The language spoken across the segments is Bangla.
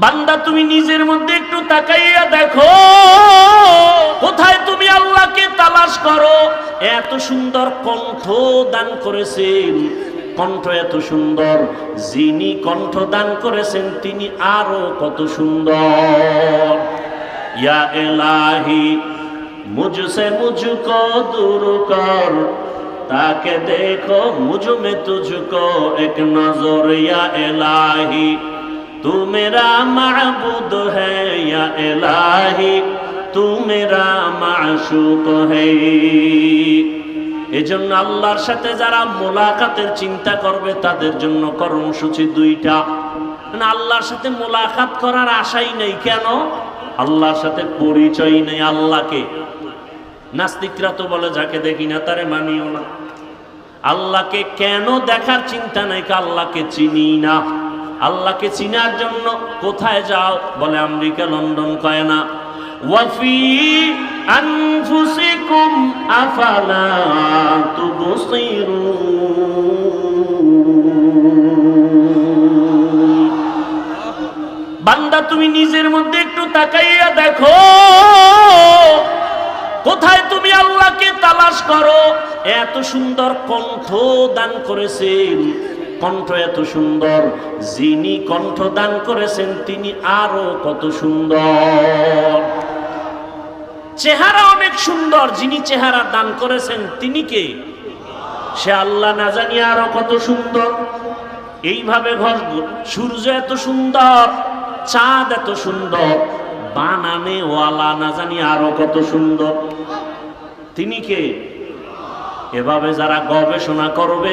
বান্দা, তুমি নিজের মধ্যে একটু তাকাইয়া দেখো। কোথায় তুমি আল্লাহকে তালাশ করো? এত সুন্দর কণ্ঠ দান করেছেন। কণ্ঠ এত সুন্দর, যিনি কণ্ঠ দান করেছেন, তিনি আরও কত সুন্দর। ইয়া এলাহি মুজসে মুঝকো দূর কর। তাকে দেখো মুজমে তুঝকো এক নজর। ইয়া এলাহি तू मेरा माबूद है या इलाही तू मेरा माशूक है এজন্য আল্লাহর সাথে যারা মোলাকাতের চিন্তা করবে তাদের জন্য কর্মসূচি দুইটা মানে আল্লাহর সাথে মোলাকাত করার আশাই নেই কেন আল্লাহর সাথে পরিচয় নেই আল্লাহকে নাস্তিকরা তো বলে যাকে দেখি না তারে মানিও না আল্লাহকে কেন দেখার চিন্তা নাই কা আল্লাহকে চিনি না আল্লাহকে চিনার জন্য কোথায় যাও? বলে আমেরিকা, লন্ডন কয় না। আফালা বান্দা, তুমি নিজের মধ্যে একটু তাকাইয়া দেখো। কোথায় তুমি আল্লাহকে তালাশ করো? এত সুন্দর কণ্ঠ দান করেছেন। কণ্ঠ এত সুন্দর, যিনি কণ্ঠ দান করেছেন, তিনি আরও কত সুন্দর। চেহারা অনেক সুন্দর, যিনি চেহারা দান করেছেন, তিনি কে? সে আল্লাহ না জানি আরও কত সুন্দর। এইভাবে ঘর, সূর্য এত সুন্দর, চাঁদ এত সুন্দর, বানানে ওয়ালা না জানি আরও কত সুন্দর। তিনি কে? এভাবে যারা গবেষণা করবে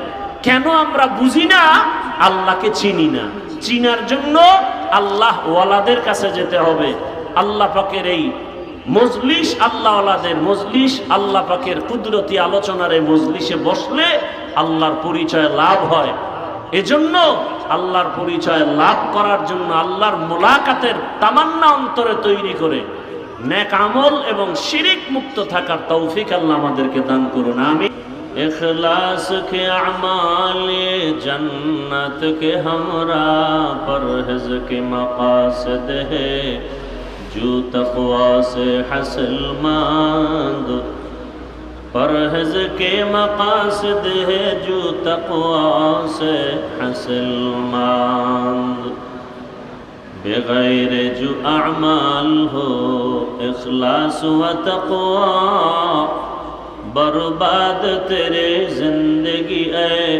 কেন আমরা বুঝি না? আল্লাহকে চিনি না। চিনার জন্য আল্লাহ ওয়ালাদের কাছে যেতে হবে। আল্লাহ পাকের এই মজলিস আল্লাহ মজলিস, আল্লাহ পাকের কুদরতি আলোচনার এই মজলিসে বসলে আল্লাহর পরিচয় লাভ হয়। এজন্য আল্লাহর পরিচয় লাভ করার জন্য আল্লাহর মোলাকাতের তামান্না অন্তরে তৈরি করে নেক আমল এবং শিরিক মুক্ত থাকার তৌফিক আল্লাহ আমাদেরকে দান করুন। আমি اخلاص کے اعمال جنت کے ہمراہ پرہز کے مقاصد ہے۔ جو تقوا سے حسل ماند پرہز کے مقاصد ہے۔ جو تقوا سے حسل ماند بغیر جو اعمال ہو۔ اخلاص و تقوی बर्बाद तेरे जिंदगी ए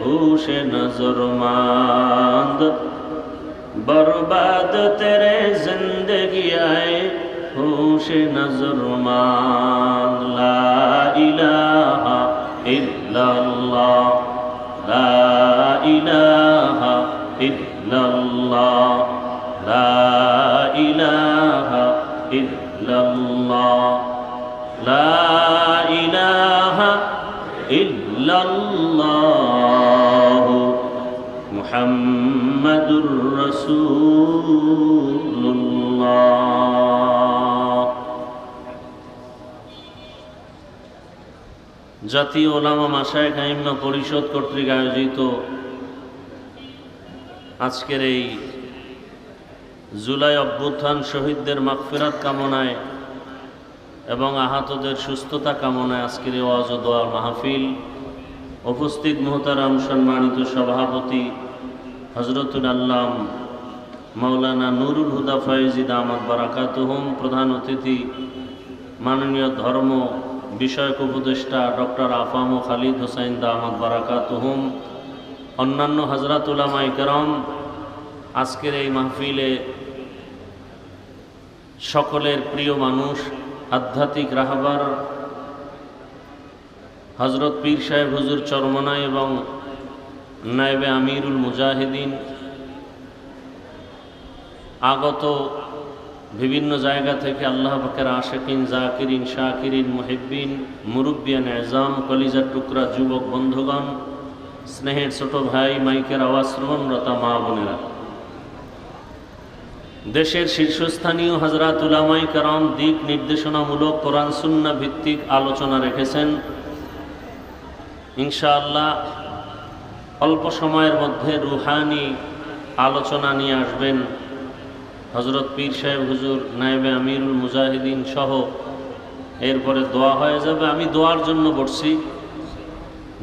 होश नजर मांद बर्बाद तेरे जिंदगी आए होश नजर मांद ला इलाहा इल्लल्लाह ला इलाहा इल्लल्लाह ला इलाहा इल्लल्लाह لا মুহাম্মাদুর রসুল্লাহ জাতীয় ওলামা মাসায় কাইমনা পরিষদ কর্তৃক আয়োজিত আজকের এই জুলাই অভ্যুত্থান শহীদদের মাগফিরাত কামনায় এবং আহতদের সুস্থতা কামনায় আজকের ওয়াজ ও দোয়ার মাহফিল, উপস্থিত মোহতারাম সম্মানিত সভাপতি হজরতুল আল্লাম মৌলানা নুরুল হুদা ফয়েজিদ আহমদ বারাকাতুহম প্রধান অতিথি মাননীয় ধর্ম বিষয়ক উপদেষ্টা ডক্টর আফাম ও খালিদ হোসাইন দাহমদ বারাকাতুহম, অন্যান্য হজরতুলামা ইকরম আজকের এই মাহফিলে সকলের প্রিয় মানুষ, আধ্যাত্মিক রাহবার হজরত পীর সাহেব হুজুর চরমনা এবং নায়েবে আমিরুল মুজাহিদিন। আগত বিভিন্ন জায়গা থেকে আল্লাহ পাকের আশেকিন, জাকিরিন, শাকিরিন, মুহিব্বিন, মুরব্বিয়ান, এজাম, কলিজার টুকরা, যুবক, বন্ধুগণ, স্নেহের ছোট ভাই, মাইকের আওয়াজ শ্রবণরতা মা বোনেরা। দেশের শীর্ষস্থানীয় হজরত উলামাই কারাম দিক নির্দেশনামূলক কোরআন, সুন্না ভিত্তিক আলোচনা রেখেছেন। ইনশাআল্লাহ অল্প সময়ের মধ্যে রুহানি আলোচনা নিয়ে আসবেন। হজরত পীর সাহেব, হুজুর, নায়েবে আমিরুল মুজাহিদিন সহ। এরপরে দোয়া হয়ে যাবে। আমি দোয়ার জন্য বসছি।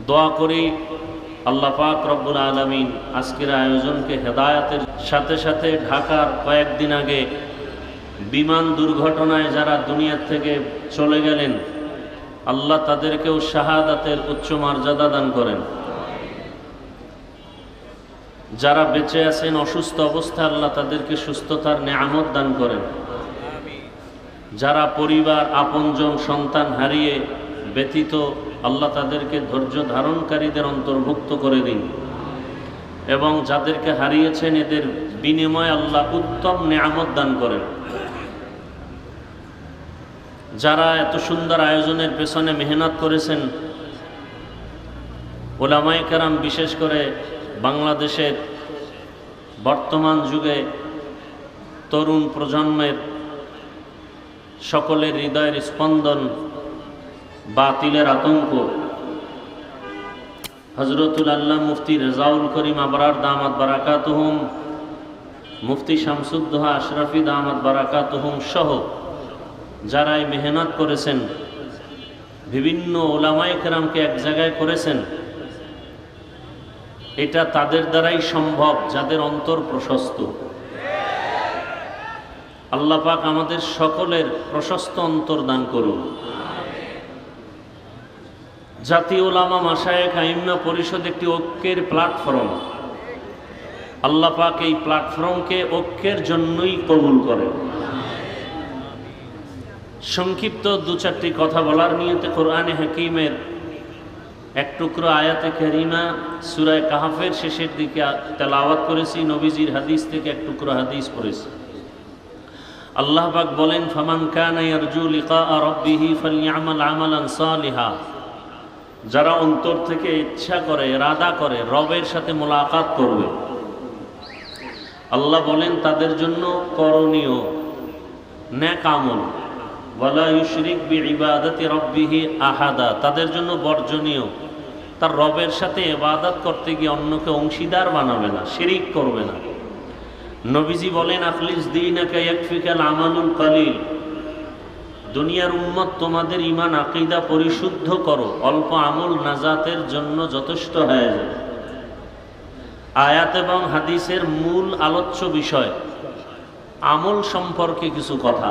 দোয়া করি আল্লাহ পাক রব্বুল আলমিন আজকের আয়োজনকে হেদায়াতের সাথে সাথে ঢাকার কয়েকদিন আগে বিমান দুর্ঘটনায় যারা দুনিয়ার থেকে চলে গেলেন, আল্লাহ তাদেরকেও শাহাদাতের উচ্চ মর্যাদা দান করেন। যারা বেঁচে আছেন, অসুস্থ অবস্থা আল্লাহ তাদেরকে সুস্থতার নেয়ামত দান করেন। যারা পরিবার, আপনজন, সন্তান হারিয়ে ব্যতীত আল্লাহ তাদেরকে ধৈর্য ধারণকারীদের অন্তর্ভুক্ত করে দিন। এবং যাদেরকে হারিয়েছেন, এদের বিনিময়ে আল্লাহ উত্তম নেয়ামত দান করেন। যারা এত সুন্দর আয়োজনের পেছনে মেহনত করেছেন ওলামাই কারাম বিশেষ করে বাংলাদেশের বর্তমান যুগে তরুণ প্রজন্মের সকলের হৃদয়ের স্পন্দন বাতিলের আতঙ্ক। হজরতুল আল্লাহ মুফতি রেজাউল করিম আবরার দামাত বারাকাতুহুম, মুফতি শামসুদ্দোহা আশরাফি দামাত বারাকাতুহুম সহ যারা এই মেহনত করেছেন, বিভিন্ন ওলামাই কেরামকে এক জায়গায় করেছেন এটা তাদের দ্বারাই সম্ভব, যাদের অন্তর প্রশস্ত। আল্লাহ পাক আমাদের সকলের প্রশস্ত অন্তর দান করুন। জাতীয় ওলামা মাসায়েক আইম্মা পরিষদ একটি ঐক্যের প্ল্যাটফর্ম। আল্লাহ পাক এই প্ল্যাটফর্মকে ঐক্যের জন্যই কবুল করেন। সংক্ষিপ্ত দু চারটি কথা বলার নিয়তে কোরআনে হাকিমের এক টুকরো আয়াতে কারিমা সুরায় কাহাফের শেষের দিকে তেলাওয়াত করেছি, নবীজির হাদিস থেকে এক টুকরো হাদিস পড়েছি। আল্লাহ পাক বলেন, ফামান ফালইআমাল আমালান সালিহা। যারা অন্তর থেকে ইচ্ছা করে রাদা করে, রবের সাথে মোলাকাত করবে। আল্লাহ বলেন, তাদের জন্য করণীয় ন্যাক আমল। আহাদা, তাদের জন্য বর্জনীয়। তার রবের সাথে ইবাদত করতে গিয়ে অন্যকে অংশীদার বানাবে না, শিরিক করবে না। নবীজি বলেন দিনাকা ইয়াকফিকাল আমালুল কালিল। দুনিয়ার উম্মত, তোমাদের ইমান আকিদা পরিশুদ্ধ করো, অল্প আমল নাজাতের জন্য যথেষ্ট হয়ে যাবে। আয়াত এবং হাদিসের মূল আলোচ্য বিষয়, আমল সম্পর্কে কিছু কথা।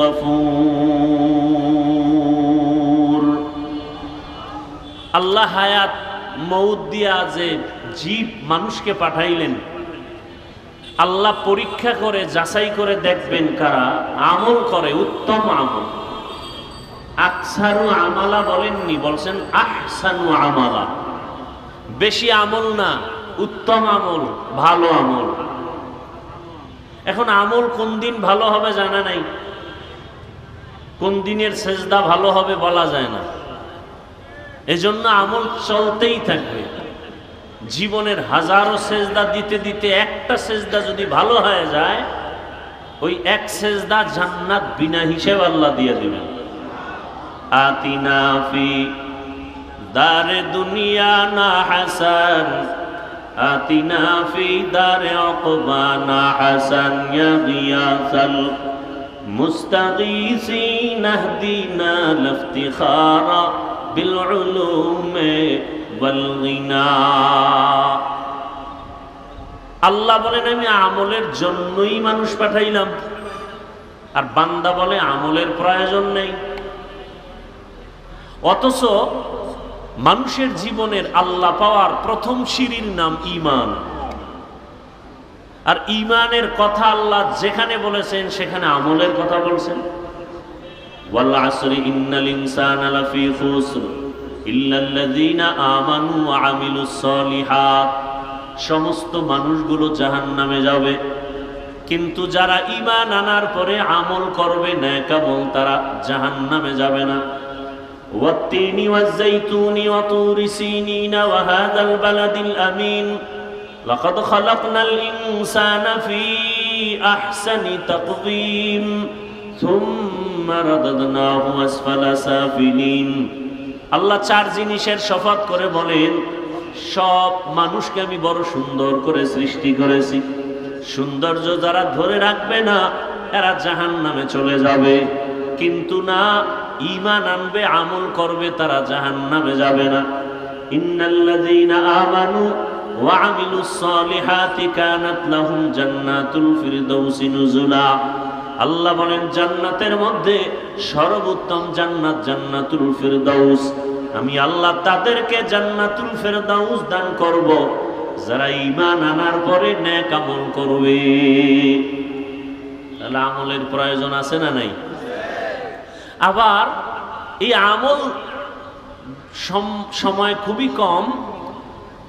গফুর। আল্লাহ হায়াত মৌদ দিয়া যে জীব মানুষকে পাঠাইলেন, আল্লাহ পরীক্ষা করে, যাচাই করে দেখবেন কারা আমল করে, উত্তম আমল। আকসারু আমালা বলেননি, বলছেন আমালা। বেশি আমল না, উত্তম আমল, ভালো আমল। এখন আমল কোন দিন ভালো হবে জানা নাই। কোন দিনের সেজদা ভালো হবে বলা যায় না। এজন্য আমল চলতেই থাকবে। জীবনের হাজারো সেজদা দিতে দিতে একটা সেজদা যদি ভালো হয়ে যায়, ওই এক সেজদা জান্নাত বিনা হিসেব আল্লাহ দিয়ে দিবেন। আতিনা ফি দারে দুনিয়া না হাসান, আতিনা ফি দারে অকবা না হাসান ইয়া গিয়াসাল মুস্তাগীসিন আহদিনা লাফতিখারা بالعلوم والغنى আল্লাহ বলেন আমি আমলের জন্যই মানুষ পাঠাইলাম আর বান্দা বলে আমলের প্রয়োজন নেই অথচ মানুষের জীবনের আল্লাহ পাওয়ার প্রথম সিঁড়ির নাম ইমান আর ইমানের কথা আল্লাহ যেখানে বলেছেন সেখানে আমলের কথা বলছেন والعصر إن الإنسان لفي خسر إلا الذين آمنوا وعملوا الصالحات সমস্ত মানুষগুলো জাহান নামে যাবে কিন্তু যারা ইমান আনার পরে আমল করবে ন্যাকামল তারা জাহান নামে যাবে না والتين والزيتون وطور سينين وهذا البلد الأمين لقد خلقنا الإنسان في أحسن تقويم ثم رددناه أسفل سافلين আল্লাহ চার জিনিসের শপথ করে বলেন সব মানুষকে আমি বড় সুন্দর করে সৃষ্টি করেছি সৌন্দর্য যারা ধরে রাখবে না এরা জাহান নামে চলে যাবে কিন্তু না ইমান আনবে আমল করবে তারা জাহান নামে যাবে না ইন্নাল্লাযীনা আমানু আমিলুস সালিহাতি কানাত লাহুম জান্নাতুল ফিরদাউসি নুজুলা। আল্লাহ বলেন, জান্নাতের মধ্যে সর্বোত্তম জান্নাত জান্নাতুল ফিরদাউস। আমি আল্লাহ তাদেরকে জান্নাতুল ফেরদাউস দান করব, যারা ঈমান আনার পরে নেক আমল করবে। তাহলে আমলের প্রয়োজন আছে না নাই? আবার এই আমল সময় খুবই কম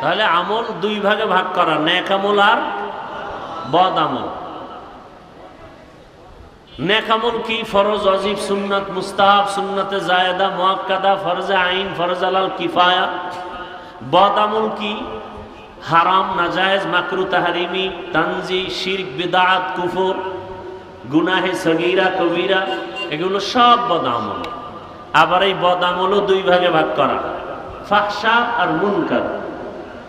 তাহলে আমল দুই ভাগে ভাগ করা ন্যাক আমল আর বদ আমল। নেকামল কি? ফরজ অজিব সুন্নত, মুস্তাহাব, সুন্নতে জায়দা মোয়াক্কাদা, ফরজে আইন, ফরজ আলাল, কিফায়া। আমল কি? হারাম, নাজায়েজ, মাকরু, তাহারিমি, তানজি, শিরক, বিদাত, কুফর, গুনাহে সগিরা, কবিরা, এগুলো সব বদামল আবার এই বদামলও দুই ভাগে ভাগ করা। ফাহশা আর মুনকার।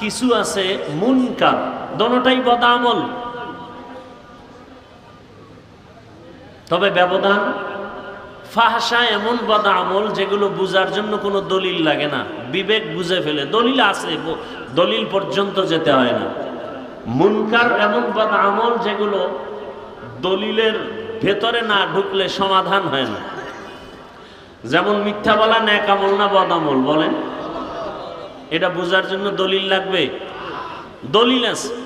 কিছু আছে মুনকার, দোনোটাই বদামল। তবে ব্যবধান ফাহসা এমন বদ আমল যেগুলো বুঝার জন্য কোনো দলিল লাগে না। বিবেক বুঝে ফেলে, দলিল আছে, দলিল পর্যন্ত যেতে হয় না। মুনকার এমন বদ আমল যেগুলো দলিলের ভেতরে না ঢুকলে সমাধান হয় না। যেমন মিথ্যা বলা ন্যাক আমল না বদ আমল বলেন। এটা বোঝার জন্য দলিল লাগবে? দলিল আছে।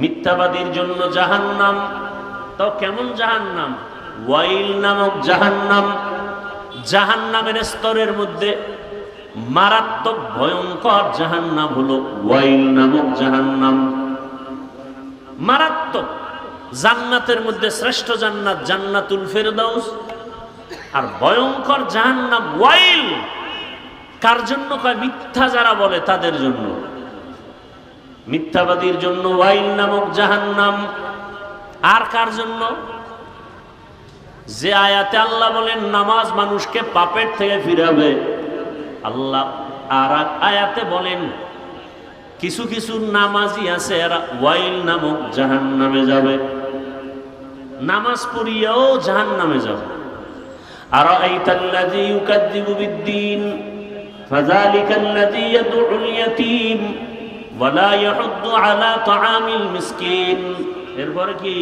মিথ্যাবাদীর জন্য জাহান্নাম। তো কেমন ওয়াইল নামক স্তরের মধ্যে মারাত্মক ভয়ঙ্কর জাহান্নাম হলো ওয়াইল নামক জাহান্নাম। মারাত্মক। জান্নাতের মধ্যে শ্রেষ্ঠ জান্নাত জান্নাতুল ফেরদাউস। আর ভয়ঙ্কর জাহান্নাম ওয়াইল। কার জন্য? কয়, মিথ্যা যারা বলে তাদের জন্য। মিথ্যাবাদীর জন্য ওয়াইল নামক জাহান্নাম। আর কার জন্য? যে আয়াতে আল্লাহ বলেন, নামাজ মানুষকে পাপের থেকে ফিরাবে। আল্লাহ আর আয়াতে বলেন, কিছু কিছু নামাজি আছে, এরা ওয়াইল নামক জাহান নামে যাবে। নামাজ পড়িয়াও জাহান নামে যাবে আর আইতাল্লাযী ইউকাদ্দিবু বিদ্দীন فذلك الذي يدعو اليتيم ولا يحض على طعام المسكين এরপরে কি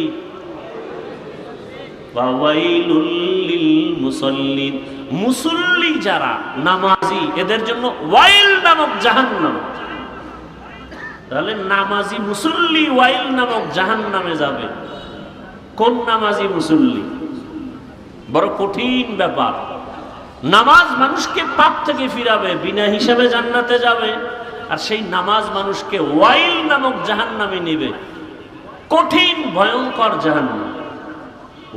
ওয়াইলুল লিল মুসাল্লিন মুসল্লি যারা নামাজি এদের জন্য ওয়াইল নামক জাহান্নাম তাহলে নামাজি মুসল্লি ওয়াইল নামক জাহান নামে যাবে কোন নামাজি মুসল্লি? বড় কঠিন ব্যাপার। নামাজ মানুষকে পাপ থেকে ফিরাবে, বিনা হিসাবে জান্নাতে যাবে, আর সেই নামাজ মানুষকে ওয়াইল নামক জাহান নামে নিবে। কঠিন, ভয়ঙ্কর জাহান্নাম।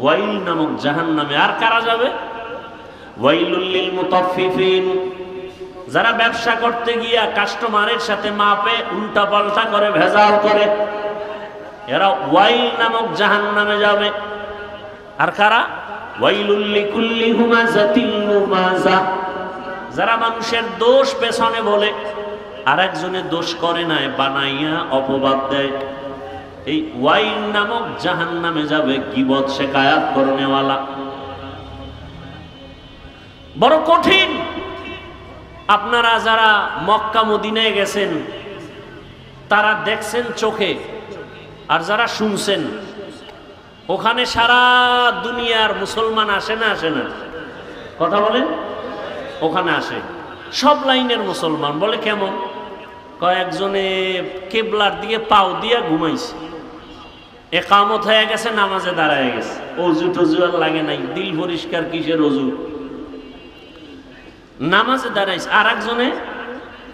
ওয়াইল নামক জাহান নামে আর কারা যাবে? ওয়াইলুল্লিল মুতাফফিফিন। যারা ব্যবসা করতে গিয়া কাস্টমারের সাথে মাপে উল্টা পাল্টা করে, ভেজাল করে এরা ওয়াইল নামক জাহান নামে যাবে। আর কারা? যারা মানুষের দোষ পেছনে বলে আর একজনে দোষ করে নাই বানাইয়া অপবাদ দেয়। এই ওয়াইল নামক জাহান নামে যাবে গিবত শেখায়াত করনেওয়ালা। বড় কঠিন। আপনারা যারা মক্কা মদিনায় গেছেন, তারা দেখছেন চোখে আর যারা শুনছেন, ওখানে সারা দুনিয়ার মুসলমান আসে না আসে না? কথা বলেন? ওখানে আসে। সব লাইনের মুসলমান, বলে কেমন? কয়েকজনে কেবলার দিকে পাও দিয়া ঘুমাইছে। একামত হয়ে গেছে, নামাজে দাঁড়ায় গেছে। অজু টজু আর লাগে নাই, দিল পরিষ্কার কিসের অজু? নামাজে দাঁড়াইছে। আর একজনে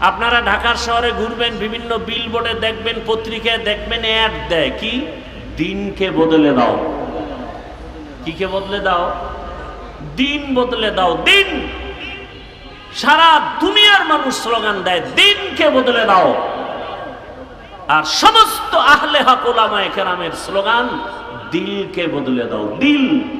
আপনারা ঢাকার শহরে ঘুরবেন, বিভিন্ন বিল বোর্ডে দেখবেন, পত্রিকায় দেখবেন অ্যাড দেয়। কি? দিনকে বদলে দাও। কি কে বদলে দাও? দিন বদলে দাও, দিন! সারা দুনিয়ার মানুষ স্লোগান দেয়, দিনকে বদলে দাও। আর সমস্ত আহলে হক ওলামায়ে কেরামের স্লোগান, দিলকে বদলে দাও, দিল।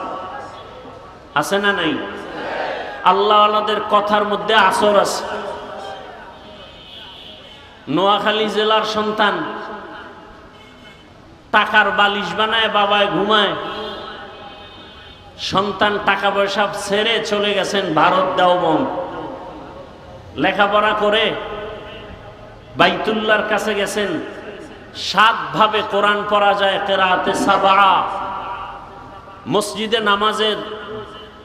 আছে না নাই? আল্লাহওয়ালাদের কথার মধ্যে আসর আছে। নোয়াখালী জেলার সন্তান টাকার বালিশ বানায়, বাবায় ঘুমায়। সন্তান টাকা পয়সা ছেড়ে চলে গেছেন ভারত দেওবন লেখাপড়া করে বাইতুল্লার কাছে গেছেন। সাতভাবে কোরআন পড়া যায় কেরাতে সাবা মসজিদে নামাজের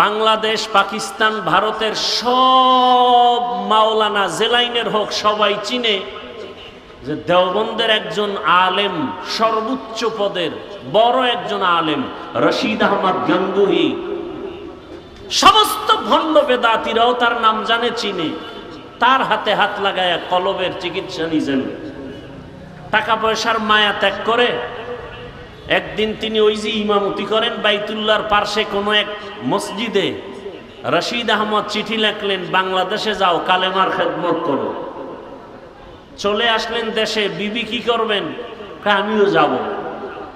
বাংলাদেশ, পাকিস্তান, ভারতের সব মাওলানা জেলাইনের হোক, সবাই চিনে যে দেওবন্দের একজন আলেম, সর্বোচ্চ পদের বড় একজন আলেম, রশিদ আহমদ গঙ্গুহি। সমস্ত ভণ্ড বেদাতিরাও তার নাম জানে, চিনে। তার হাতে হাত লাগায়া কলবের চিকিৎসা নিছেন। টাকা পয়সার মায়া ত্যাগ করে একদিন তিনি ওই যে ইমামতি করেন বাইতুল্লার পার্শ্বে কোনো এক মসজিদে রশিদ আহমদ চিঠি লেখলেন, বাংলাদেশে যাও, কালেমার খেদমত করো। চলে আসলেন দেশে, বিবি কি করবেন? আমিও যাব।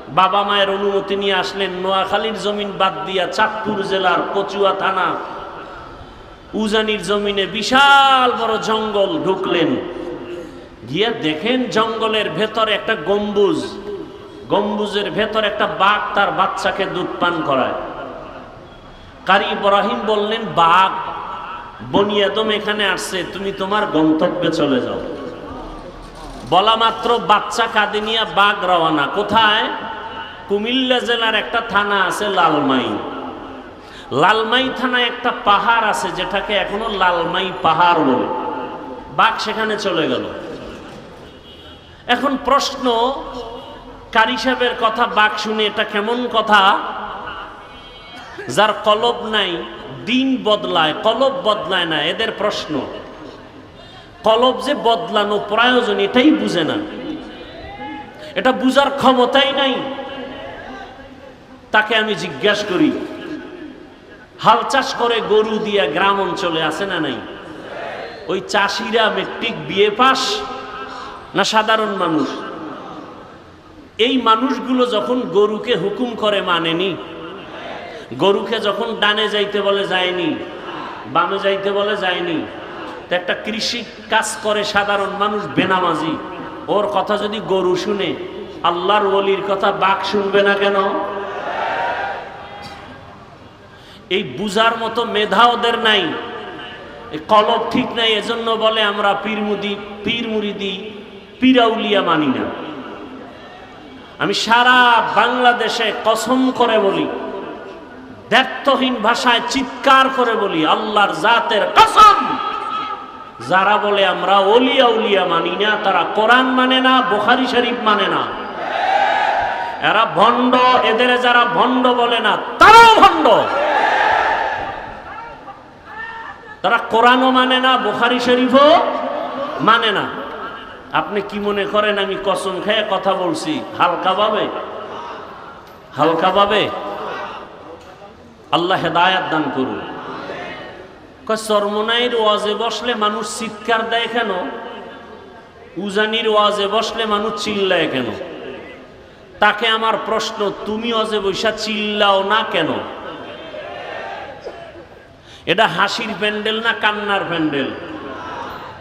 বাবা মায়ের অনুমতি নিয়ে আসলেন, নোয়াখালীর জমিন বাদ দিয়া চাঁদপুর জেলার কচুয়া থানা, উজানির জমিনে বিশাল বড় জঙ্গল ঢুকলেন। গিয়ে দেখেন জঙ্গলের ভেতর একটা গম্বুজ। গম্বুজের ভেতর একটা বাঘ তার বাচ্চাকে দুধ পান করায়। কারি ইব্রাহিম বললেন, বাঘ বনিয়াদম এখানে আসছে, তুমি তোমার গন্তব্যে চলে যাও। বলা মাত্র বাচ্চা কাঁদে নিয়ে বাঘ রওয়ানা কোথায়? কুমিল্লা জেলার একটা থানা আছে লালমাই। লালমাই থানায় একটা পাহাড় আছে, যেটাকে এখনও লালমাই পাহাড় বলে। বাঘ সেখানে চলে গেল। এখন প্রশ্ন কারি সাহেবের কথা বাঘ শুনে এটা কেমন কথা? যার কলব নাই, দিন বদলায়, কলব বদলায় না, এদের প্রশ্ন। কলব যে বদলানো প্রয়োজন, এটাই বুঝে না। এটা বুঝার ক্ষমতাই নাই। তাকে আমি জিজ্ঞাসা করি, হাল চাষ করে গরু দিয়া গ্রাম অঞ্চলে আছে না নাই? ওই চাষিরা মেট্রিক বিয়ে পাস না সাধারণ মানুষ? এই মানুষগুলো যখন গরুকে হুকুম করে মানেনি, গরুকে যখন ডানে যাইতে বলে যায়নি, বামে যাইতে বলে যায়নি, তো একটা কৃষি কাজ করে সাধারণ মানুষ বেনামাজি। ওর কথা যদি গরু শুনে, আল্লাহর ওলির কথা বাঘ শুনবে না কেন? এই বুজার মতো মেধা ওদের নাই। কলব ঠিক নাই, এজন্য বলে আমরা পীরমুদি পীর মুরিদি পীরাউলিয়া মানি না। আমি সারা বাংলাদেশে কসম করে বলি দ্ব্যর্থহীন ভাষায় চিৎকার করে বলি, আল্লাহর জাতের কসম। যারা বলে আমরা অলিয়া উলিয়া মানি না, তারা কোরআন মানে না, বোখারি শরীফ মানে না। এরা ভণ্ড, এদের যারা ভণ্ড বলে না, তারাও ভণ্ড। তারা কোরআনও মানে না, বোখারি শরীফও মানে না। আপনি কি মনে করেন আমি কসম খেয়ে কথা বলছি? হালকা ভাবে? হালকা ভাবে? আল্লাহ হেদায়াত দান করুন। চরমনাইয়ের ওয়াজে বসলে মানুষ চিৎকার দেয় কেন? উজানির ওয়াজে বসলে মানুষ চিল্লায় কেন? তাকে আমার প্রশ্ন, তুমি অজে বৈশা চিল্লাও না কেন? এটা হাসির প্যান্ডেল না কান্নার প্যান্ডেল?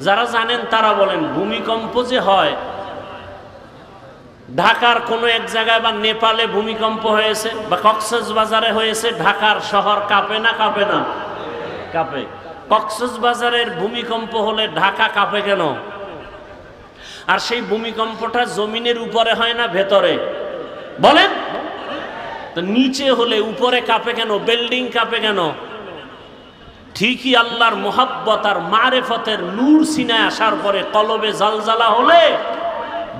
যারা জানেন তারা বলেন, ভূমিকম্প যে হয়, ঢাকার কোনো এক জায়গায় বা নেপালে ভূমিকম্প হয়েছে বা কক্সেস বাজারে হয়েছে, ঢাকার শহর কাঁপে না কাঁপে না? কাঁপে। কক্সেস বাজারের ভূমিকম্প হলে ঢাকা কাঁপে কেন? আর সেই ভূমিকম্পটা জমিনের উপরে হয় না, ভেতরে? বলেন। তো নিচে হলে উপরে কাঁপে কেন? বিল্ডিং কাঁপে কেন? ঠিকই আল্লাহর মোহাব্বত আর মারেফতের নূর সিনে আসার পরে কলবে জালজালা হলে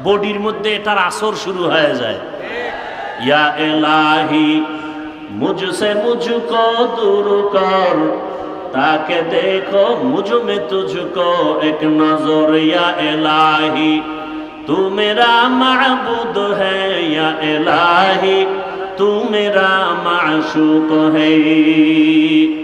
বডির মধ্যে এটার আসর শুরু হয়ে যায়। ইয়া এলাহি মুঝসে মুঝকো দূর কর, তাকে দেখো মুঝমে তুঝকো এক নজর। ইয়া এলাহি, তু মেরা মাহবুদ হ্যা এলাহি, তু মেরা মাশুক হ্যা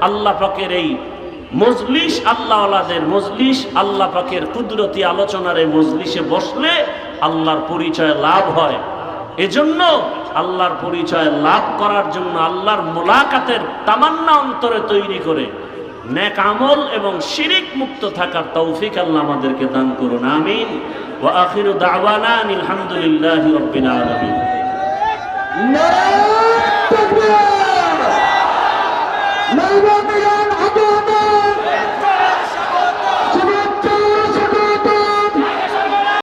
আল্লাহ পাকের এই মজলিস আল্লাহওয়ালাদের মজলিস আল্লাহ পাকের কুদরতি আলোচনার এই মজলিসে বসলে আল্লাহর পরিচয় লাভ হয়। এজন্য আল্লাহর পরিচয় লাভ করার জন্য আল্লাহর মোলাকাতের তামান্না অন্তরে তৈরি করে নেক আমল এবং শিরিক মুক্ত থাকার তৌফিক আল্লাহ আমাদেরকে দান করুন। আমিন। ওয়া আখিরু দাওয়ানা আলহামদুলিল্লাহি Nein,